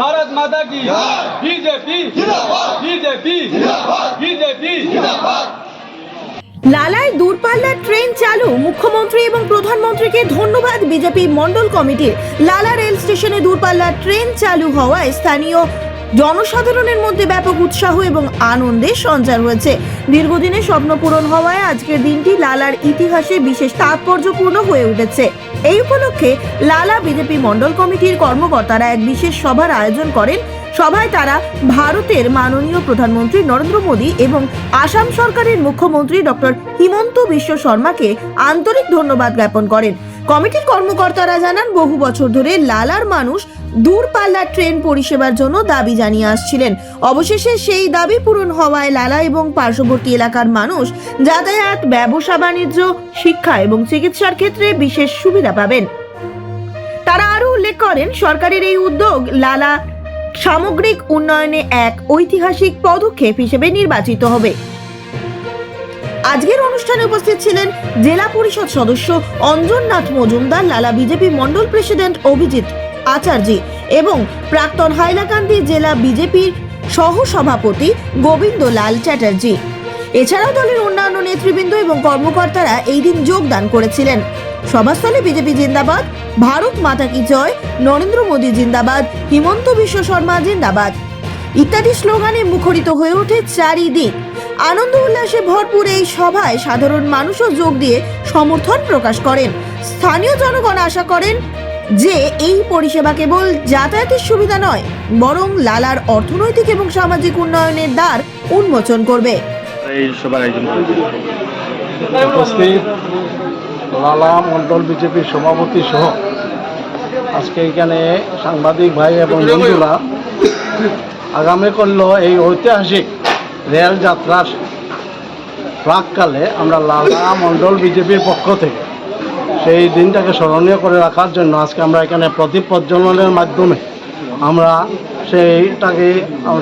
भारत माता की BJP BJP BJP লালায় দূরপাল্লার ট্রেন চালু মুখ্যমন্ত্রী এবং প্রধানমন্ত্রীকে ধন্যবাদ বিজেপি মন্ডল কমিটির লালা রেল স্টেশনে দূরপাল্লার ট্রেন চালু হওয়ায় স্থানীয় জনসাধারণের মধ্যে ব্যাপক উৎসাহ এবং আনন্দের সঞ্চার হয়েছে। দীর্ঘদিনের স্বপ্ন পূরণ হওয়ায় আজকের দিনটি লালার ইতিহাসে বিশেষ তাৎপর্যপূর্ণ হয়ে উঠেছে। এই উপলক্ষে লালা বিজেপি মন্ডল কমিটির কর্মকর্তারা এক বিশেষ সভার আয়োজন করেন। সভায় তারা ভারতের মাননীয় প্রধানমন্ত্রী নরেন্দ্র মোদী এবং আসাম সরকারের মুখ্যমন্ত্রী ডক্টর হিমন্ত বিশ্ব শর্মাকে আন্তরিক ধন্যবাদ জ্ঞাপন করেন। কমিটির কর্মকর্তারা জানান, বহু বছর ধরে লালার মানুষ দূরপাল্লার ট্রেন পরিষেবার জন্য দাবি জানিয়ে আসছিলেন। অবশেষে সেই দাবি পূরণ হওয়ায় লালা এবং পার্শ্ববর্তী এলাকার মানুষ যাতায়াত, ব্যবসা, বাণিজ্য, শিক্ষা এবং চিকিৎসার ক্ষেত্রে বিশেষ সুবিধা পাবেন। তারা আরও উল্লেখ করেন, সরকারের এই উদ্যোগ লালা সামগ্রিক উন্নয়নে এক ঐতিহাসিক পদক্ষেপ হিসেবে নির্বাচিত হবে। আজকের অনুষ্ঠানে উপস্থিত ছিলেন জেলা পরিষদ সদস্য অঞ্জননাথ মজুমদার, লালা বিজেপি মন্ডল প্রেসিডেন্ট অভিজিৎ আচার্যি এবং প্রাক্তন হাইলাকান্দি জেলা বিজেপির সহ সভাপতি গোবিন্দ লাল চ্যাটার্জি। এছাড়াও দলের অন্যান্য নেতৃবৃন্দ এবং কর্মকর্তারা এই দিন যোগদান করেছিলেন। সভাস্থলে বিজেপি জিন্দাবাদ, ভারত মাতা কি জয়, নরেন্দ্র মোদী জিন্দাবাদ, হিমন্ত বিশ্ব শর্মা জিন্দাবাদ। ইত্যাদি স্লোগানে মুখরিত হয়ে ওঠে চারিদিক। আনন্দ উল্লাসে ভরপুর এই সভায় সাধারণ মানুষও যোগ দিয়ে সমর্থন প্রকাশ করেন। স্থানীয় জনগণ আশা করেন যে এই পরিষেবা কেবল যাতায়াতের সুবিধা নয় বরং লালার অর্থনৈতিক এবং সামাজিক উন্নয়নের দ্বার উন্মোচন করবে। এই সবার আয়োজন উপস্থিত লালা মণ্ডল বিজেপির সভাপতি সহ আজকে এখানে সাংবাদিক ভাই এবং বন্ধুরা আগামী করল এই ঐতিহাসিক রেল যাত্রার প্রাককালে আমরা লালা মণ্ডল বিজেপির পক্ষ থেকে সেই দিনটাকে স্মরণীয় করে রাখার জন্য আজকে আমরা এখানে প্রদীপ প্রজ্বলনের মাধ্যমে আমরা সেইটাকে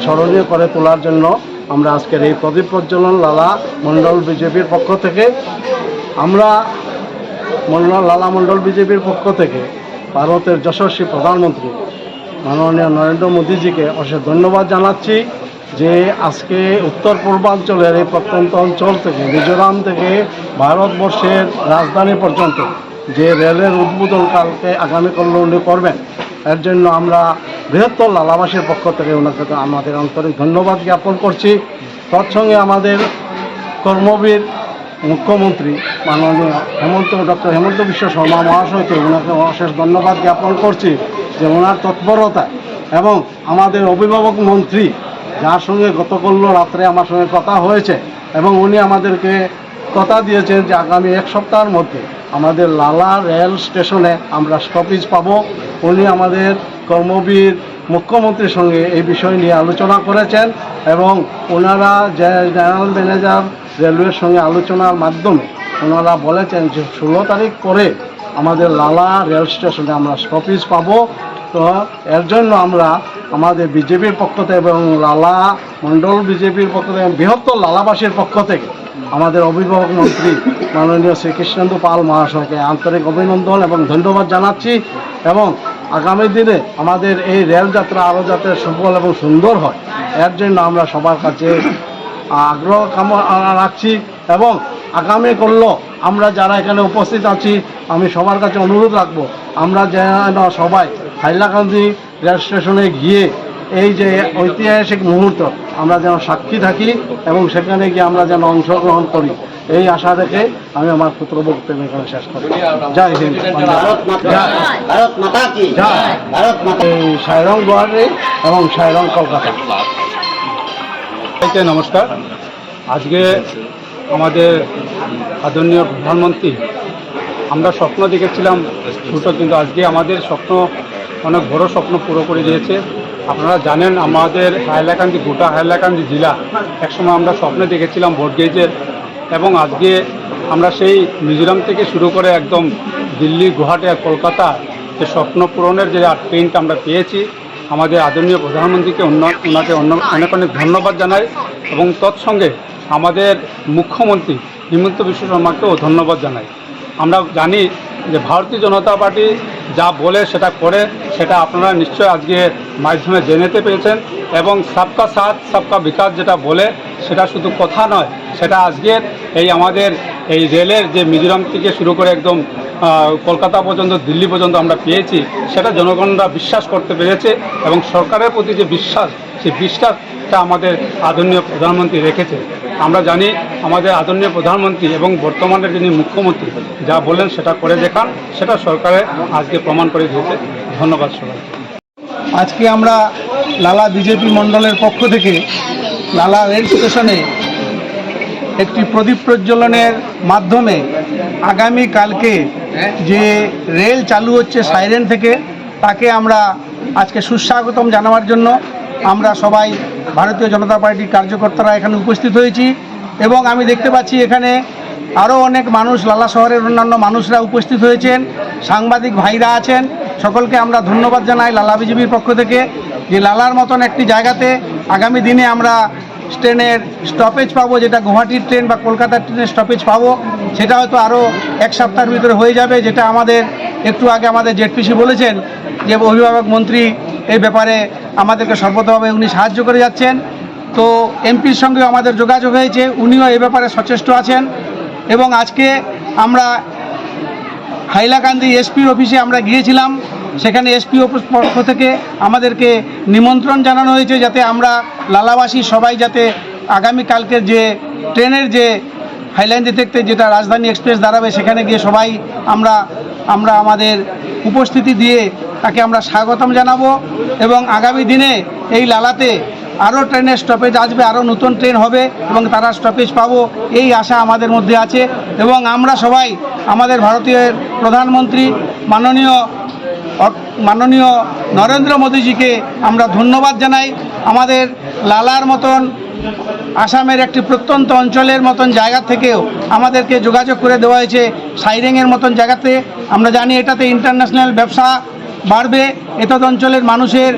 স্মরণীয় করে তোলার জন্য আমরা আজকের এই প্রদীপ প্রজ্বলন লালা মণ্ডল বিজেপির পক্ষ থেকে আমরা মন্ডল লালা মণ্ডল বিজেপির পক্ষ থেকে ভারতের যশস্বী প্রধানমন্ত্রী মাননীয় নরেন্দ্র মোদীজিকে অশেষ ধন্যবাদ জানাচ্ছি। যে আজকে উত্তর পূর্বাঞ্চলের এই প্রত্যন্ত অঞ্চল থেকে, মিজোরাম থেকে ভারতবর্ষের রাজধানী পর্যন্ত যে রেলের উদ্বোধন কালকে আগামীকাল উনি করবেন, এর জন্য আমরা বৃহত্তর লালাবাসীর পক্ষ থেকে ওনাকে আমাদের আন্তরিক ধন্যবাদ জ্ঞাপন করছি। তৎসঙ্গে আমাদের কর্মবীর মুখ্যমন্ত্রী মাননীয় হেমন্ত, ডক্টর হেমন্ত বিশ্ব শর্মা মহাশয়কে ওনাকে অশেষ ধন্যবাদ জ্ঞাপন করছি যে ওনার তৎপরতা এবং আমাদের অভিভাবক মন্ত্রী যার সঙ্গে গতকাল রাত্রে আমার সঙ্গে কথা হয়েছে এবং উনি আমাদেরকে কথা দিয়েছেন যে আগামী এক সপ্তাহের মধ্যে আমাদের লালা রেল স্টেশনে আমরা স্টপেজ পাবো। উনি আমাদের কর্মবীর মুখ্যমন্ত্রীর সঙ্গে এই বিষয় নিয়ে আলোচনা করেছেন এবং ওনারা জেনারেল ম্যানেজার রেলওয়ের সঙ্গে আলোচনার মাধ্যমে ওনারা বলেছেন যে ষোলো তারিখ পরে আমাদের লালা রেল স্টেশনে আমরা স্টপেজ পাবো। তো এর জন্য আমরা আমাদের বিজেপির পক্ষ থেকে এবং লালা মণ্ডল বিজেপির পক্ষ থেকে বৃহত্তর লালাবাসীর পক্ষ থেকে আমাদের অভিভাবক মন্ত্রী মাননীয় শ্রীকৃষ্ণেন্দু পাল মহাশয়কে আন্তরিক অভিনন্দন এবং ধন্যবাদ জানাচ্ছি এবং আগামী দিনে আমাদের এই রেলযাত্রা আরও যাতে সফল এবং সুন্দর হয়, এর জন্য আমরা সবার কাছে আগ্রহ কামনা রাখছি এবং আগামী করল আমরা যারা এখানে উপস্থিত আছি, আমি সবার কাছে অনুরোধ রাখব, আমরা যেন সবাই হাইলাকান্দি রেল স্টেশনে গিয়ে এই যে ঐতিহাসিক মুহূর্ত আমরা যেন সাক্ষী থাকি এবং সেখানে গিয়ে আমরা যেন অংশগ্রহণ করি এই আশা রেখে আমি আমার পুত্র বক্তব্য এখানে শেষ করি। জয় হিন্দ সাইরং গুয়াহাটি এবং সাইরং কলকাতা। নমস্কার। আজকে আমাদের আদরণীয় প্রধানমন্ত্রী আমরা স্বপ্ন দেখেছিলাম ছোটো কিন্তু আজকে আমাদের স্বপ্ন অনেক বড় স্বপ্ন পুরো করে দিয়েছে। আপনারা জানেন আমাদের হাইলাকান্দি গোটা হাইলাকান্দি জেলা, একসময় আমরা স্বপ্নে দেখেছিলাম ভোট গেজের এবং আজকে আমরা সেই মিজোরাম থেকে শুরু করে একদম দিল্লি, গুয়াহাটি আর কলকাতা যে স্বপ্ন পূরণের যে ট্রেনটা আমরা পেয়েছি, আমাদের আদরণীয় প্রধানমন্ত্রীকে অন্য, ওনাকে অন্য, অনেক অনেক ধন্যবাদ জানাই এবং তৎসঙ্গে আমাদের মুখ্যমন্ত্রী হিমন্ত বিশ্ব শর্মাকেও ধন্যবাদ জানাই। আমরা জানি যে ভারতীয় জনতা পার্টি যা বলে সেটা করে সেটা আপনারা নিশ্চয়ই আজকে মাধ্যমে জেনেতে পেরেছেন এবং সবকা সাথ, সবকা বিকাশ যেটা বলে, সেটা শুধু কথা নয়, সেটা আজকের এই আমাদের এই রেলের যে মিজোরাম থেকে শুরু করে একদম কলকাতা পর্যন্ত, দিল্লি পর্যন্ত আমরা পেয়েছি, সেটা জনগণরা বিশ্বাস করতে পেরেছে এবং সরকারের প্রতি যে বিশ্বাস, সেই বিশ্বাসটা আমাদের আদরণীয় প্রধানমন্ত্রী রেখেছে। আমরা জানি আমাদের আদরণীয় প্রধানমন্ত্রী এবং বর্তমানের যিনি মুখ্যমন্ত্রী, যা বলেন সেটা করে দেখান, সেটা সরকারে আজকে প্রমাণ করে দিয়েছে। ধন্যবাদ সবাই আজকে আমরা লালা বিজেপি মণ্ডলের পক্ষ থেকে লালা রেল স্টেশনে একটি প্রদীপ প্রজ্বলনের মাধ্যমে আগামী কালকে যে রেল চালু হচ্ছে সাইরেন থেকে, তাকে আমরা আজকে সুস্বাগতম জানাবার জন্য আমরা সবাই ভারতীয় জনতা পার্টির কার্যকর্তারা এখানে উপস্থিত হয়েছি এবং আমি দেখতে পাচ্ছি এখানে আরও অনেক মানুষ, লালা শহরের অন্যান্য মানুষরা উপস্থিত হয়েছেন, সাংবাদিক ভাইরা আছেন। সকলকে আমরা ধন্যবাদ জানাই লালা বিজেপির পক্ষ থেকে যে লালার মতন একটি জায়গাতে আগামী দিনে আমরা ট্রেনের স্টপেজ পাবো, যেটা গুয়াহাটির ট্রেন বা কলকাতার ট্রেনের স্টপেজ পাবো, সেটা হয়তো আরও এক সপ্তাহের ভিতরে হয়ে যাবে, যেটা আমাদের একটু আগে আমাদের জেডপিসি বলেছেন যে অভিভাবক মন্ত্রী এই ব্যাপারে আমাদেরকে সর্বতভাবে উনি সাহায্য করে যাচ্ছেন। তো এমপির সঙ্গেও আমাদের যোগাযোগ হয়েছে, উনিও এ ব্যাপারে সচেষ্ট আছেন এবং আজকে আমরা হাইলাকান্দি এসপির অফিসে আমরা গিয়েছিলাম। সেখানে এসপি অফিস পক্ষ থেকে আমাদেরকে নিমন্ত্রণ জানানো হয়েছে যাতে আমরা লালাবাসী সবাই যাতে আগামীকালকের যে ট্রেনের যে হাইলাকান্দি থেকে যেটা রাজধানী এক্সপ্রেস দাঁড়াবে, সেখানে গিয়ে সবাই আমরা আমরা আমাদের উপস্থিতি দিয়ে তাকে আমরা স্বাগতম জানাব এবং আগামী দিনে এই লালাতে আরও ট্রেনের স্টপেজ আসবে, আরও নতুন ট্রেন হবে এবং তারা স্টপেজ পাবো, এই আশা আমাদের মধ্যে আছে। এবং আমরা সবাই আমাদের ভারতীয় প্রধানমন্ত্রী মাননীয় মাননীয় নরেন্দ্র মোদীজিকে আমরা ধন্যবাদ জানাই। আমাদের লালার মতন আসামের একটি প্রত্যন্ত অঞ্চলের মতন জায়গা থেকেও আমাদেরকে যোগাযোগ করে দেওয়া হয়েছে সাইরেংয়ের মতন জায়গাতে। আমরা জানি এটাতে ইন্টারন্যাশনাল ব্যবসা বাড়বে এতদ অঞ্চলের মানুষের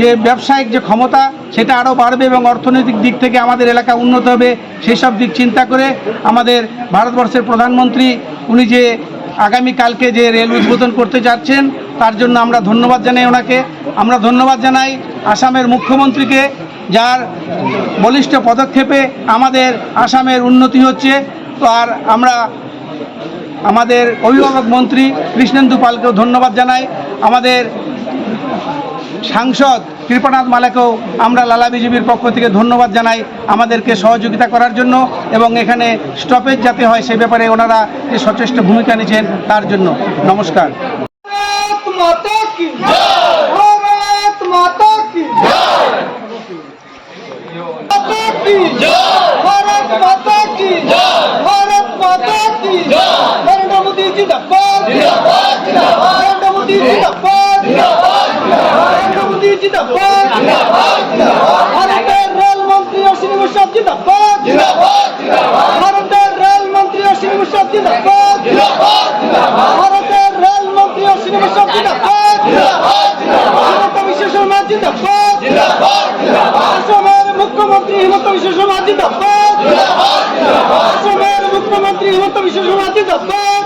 যে ব্যবসায়িক যে ক্ষমতা, সেটা আরও বাড়বে এবং অর্থনৈতিক দিক থেকে আমাদের এলাকা উন্নত হবে সেই সব দিক চিন্তা করে আমাদের ভারতবর্ষের প্রধানমন্ত্রী, উনি যে আগামীকালকে যে রেল উদ্বোধন করতে যাচ্ছেন, তার জন্য আমরা ধন্যবাদ জানাই ওনাকে। আমরা ধন্যবাদ জানাই আসামের মুখ্যমন্ত্রীকে, যার বলিষ্ঠ পদক্ষেপে আমাদের আসামের উন্নতি হচ্ছে। তো আর আমরা আমাদের অভিভাবক মন্ত্রী কৃষ্ণেন্দু পালকেও ধন্যবাদ জানাই আমাদের সাংসদ কৃপানাথ মালাকেও আমরা লালা বিজেপির পক্ষ থেকে ধন্যবাদ জানাই আমাদেরকে সহযোগিতা করার জন্য এবং এখানে স্টপেজ যাতে হয় সে ব্যাপারে ওনারা যে সচেষ্ট ভূমিকা নিয়েছেন তার জন্য নমস্কার माता की भारत माता জিন্দাবাদ জিন্দাবাদ জিন্দাবাদ। নরেন্দ্র মোদী জিন্দাবাদ জিন্দাবাদ। জিন্দাবাদ নরেন্দ্র মোদী জিন্দাবাদ জিন্দাবাদ জিন্দাবাদ ভারতের রেল মন্ত্রী অশ্বিনী বৈষ্ণব জিন্দাবাদ। মুখ্যমন্ত্রী হিমন্ত বিশ্ব শর্মা জিন্দাবাদ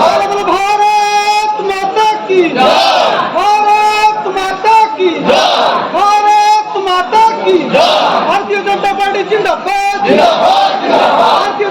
বলো বলো ভারত মাতা কি? ভারত মাতা কি? ভারত মাতা কি? ভারতীয় জনতা পার্টি জিন্দাবাদ। ভারতীয়